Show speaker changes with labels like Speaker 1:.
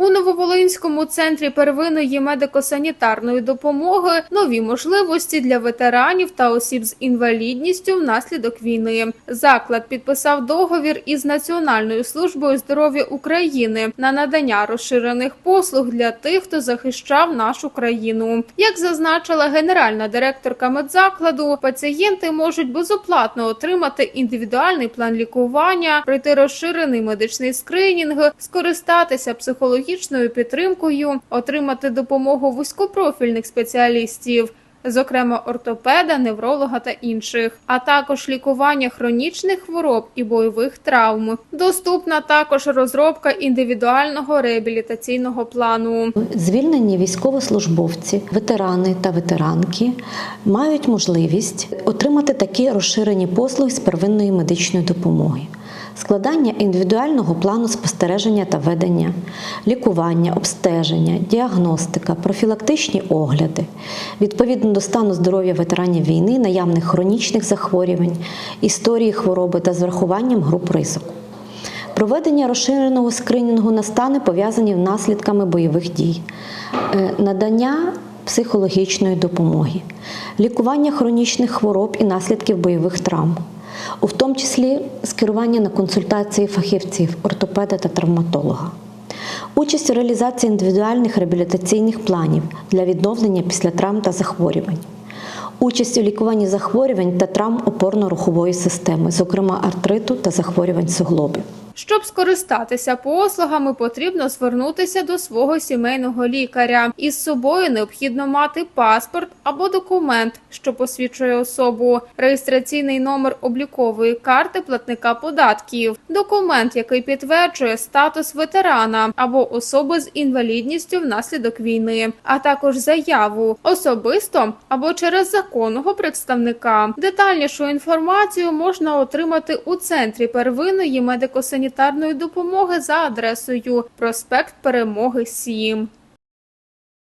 Speaker 1: У Нововолинському центрі первинної медико-санітарної допомоги нові можливості для ветеранів та осіб з інвалідністю внаслідок війни. Заклад підписав договір із Національною службою здоров'я України на надання розширених послуг для тих, хто захищав нашу країну. Як зазначила генеральна директорка медзакладу, пацієнти можуть безоплатно отримати індивідуальний план лікування, пройти розширений медичний скринінг, скористатися психологічною підтримкою, отримати допомогу вузькопрофільних спеціалістів. Зокрема, ортопеда, невролога та інших, а також лікування хронічних хвороб і бойових травм. Доступна також розробка індивідуального реабілітаційного плану.
Speaker 2: Звільнені військовослужбовці, ветерани та ветеранки мають можливість отримати такі розширені послуги з первинної медичної допомоги. Складання індивідуального плану спостереження та ведення, лікування, обстеження, діагностика, профілактичні огляди, відповідно до стану здоров'я ветеранів війни, наявних хронічних захворювань, історії хвороби та з врахуванням груп ризику. Проведення розширеного скринінгу на стани пов'язані наслідками бойових дій, Е, надання психологічної допомоги, лікування хронічних хвороб і наслідків бойових травм, у тому числі скерування на консультації фахівців, ортопеда та травматолога. Участь у реалізації індивідуальних реабілітаційних планів для відновлення після травм та захворювань. Участь у лікуванні захворювань та травм опорно-рухової системи, зокрема артриту та захворювань суглобів.
Speaker 1: Щоб скористатися послугами, потрібно звернутися до свого сімейного лікаря. Із собою необхідно мати паспорт або документ, що посвідчує особу, реєстраційний номер облікової карти платника податків, документ, який підтверджує статус ветерана або особи з інвалідністю внаслідок війни, а також заяву особисто або через законного представника. Детальнішу інформацію можна отримати у центрі первинної медико-санітарної допомоги за адресою проспект Перемоги 7.